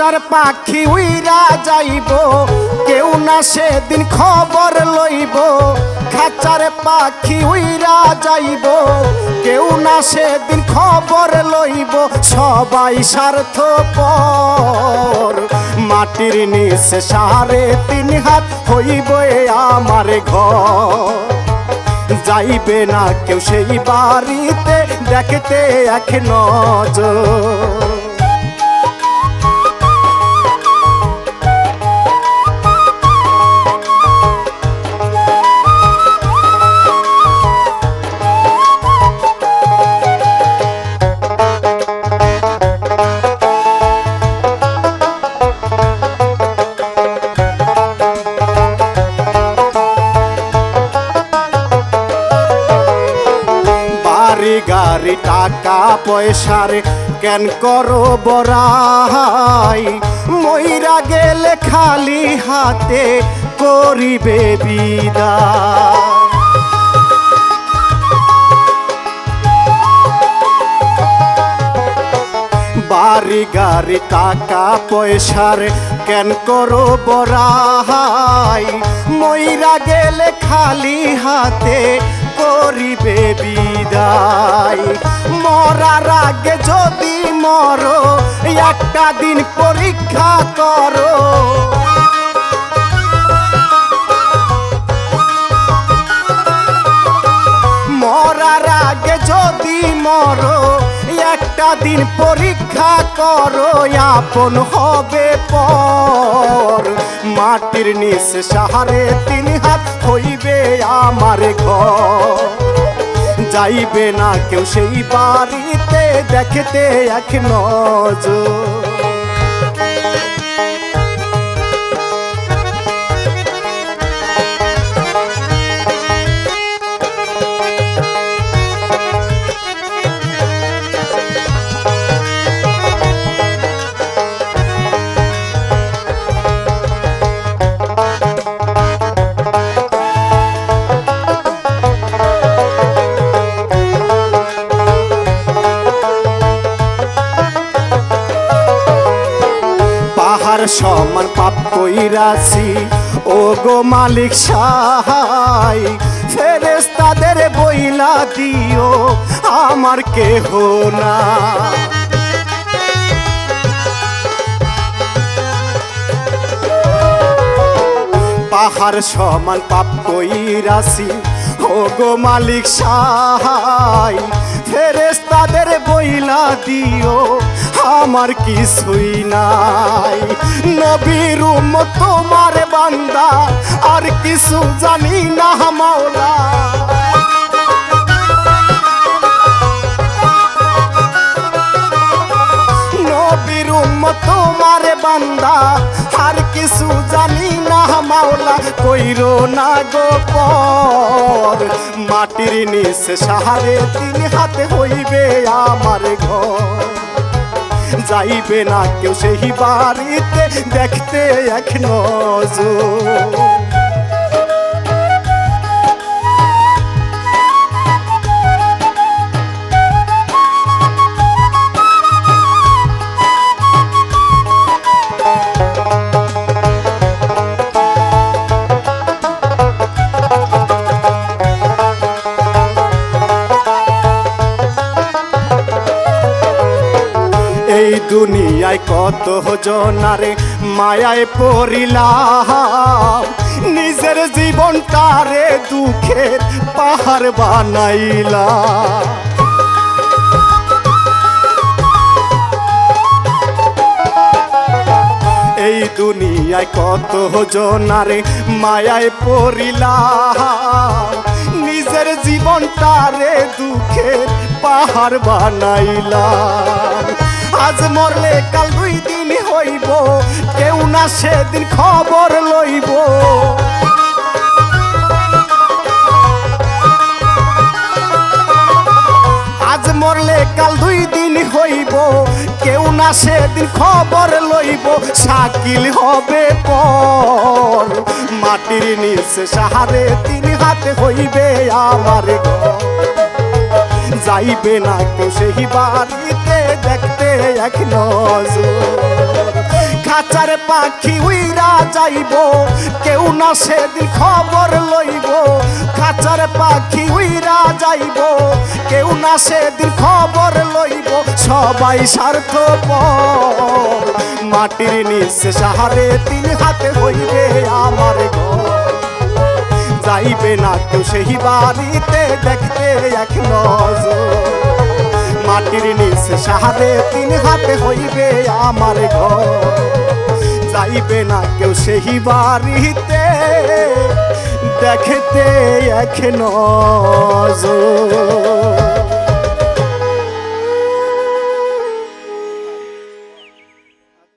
খাঁচার পাখি উইরা যাইব, কেউ না সেদিন খবর লইব। খাঁচার পাখি উইরা যাইব, কেউ না সেদিন খবর লইব। সবাই স্বার্থ পর মাটির নিচে সাড়ে তিন হাত হইব আমার ঘর। যাইবে না কেউ সেই বাড়িতে, দেখতে এক নজর। গাড়ি, টাকা, পয়সার কেন করো বড়াই? মইরা গেলে খালি হাতে করিবে বিদায়। বাড়ি, গাড়ি, টাকা, পয়সার কেন করো বড়াই? মইরা গেলে খালি হাতে করিবে বিদায়। মরার আগে যদি মরো একটা দিন পরীক্ষা করো। একটা দিন পরীক্ষা করো, আপন হবে পর। মাটির নিচে সাহারে তিন হাত হইবে আমার ঘর। যাইবে না কেউ সেই বাড়িতে, দেখতে এক নজর। পাহাড় সমান পাপ কইরাছি। ও গো মালিক সাহাই ফেরেস তাদের বইলা দিও, আমার কেহ না। পাহাড় সমান পাপ কইরাছি ও গো মালিক সাহাই ফেরেস তাদের বইলা দিও, আমার কিছুই নাই। নবীর তোমার বান্দা, আর কিছু জানি না মাওলা। নবীর তোমার বান্দা, আর কিছু জানি কইরো না গো পর। মাটির নিচে সাহারে তিন হাতে হইবে আমার ঘর। যাইবে না কেউ সেই বাড়িতে দেখতে এক নজর। দুনিয়ায় কত জনারে মায়ায় পড়িলাম। নিজের জীবনটারে দুঃখের পাহাড় বানাইলাম। এই দুনিয়ায় কত জনারে মায়ায় পড়িলাম। নিজের জীবনটারে দুঃখের পাহাড় বানাইলাম। আজ মরলে কাল দুই দিন হইব। কেউ না সেদিন খবর লইব। আজ মরলে কাল দুই দিন হইব। কেউ না সেদিন খবর লইব। শাকিল হবে পর। মাটির নিচে সাহারে তিন হাতে হইবে আমার ঘর। যাইবে না কেউ সেই বাড়িতে দেখতে এক নজর। পাখি উইরা যাইব, কেউ না সেদিন খবর লইব। খাঁচার পাখি উইরা যাইব, কেউ না সেদিন খবর লইব। সবাই স্বার্থ মাটির নিচে সাহারে তিন হাতে হইবে আমার ঘর। যাইবে না কেউ, সেই বাড়িতে দেখতে এক নজর। মাটির নিচে সাহারে তিন হাতে হইবে আমার ঘর। যাইবে না কেউ, সেই বাড়িতে দেখতে এক নজর।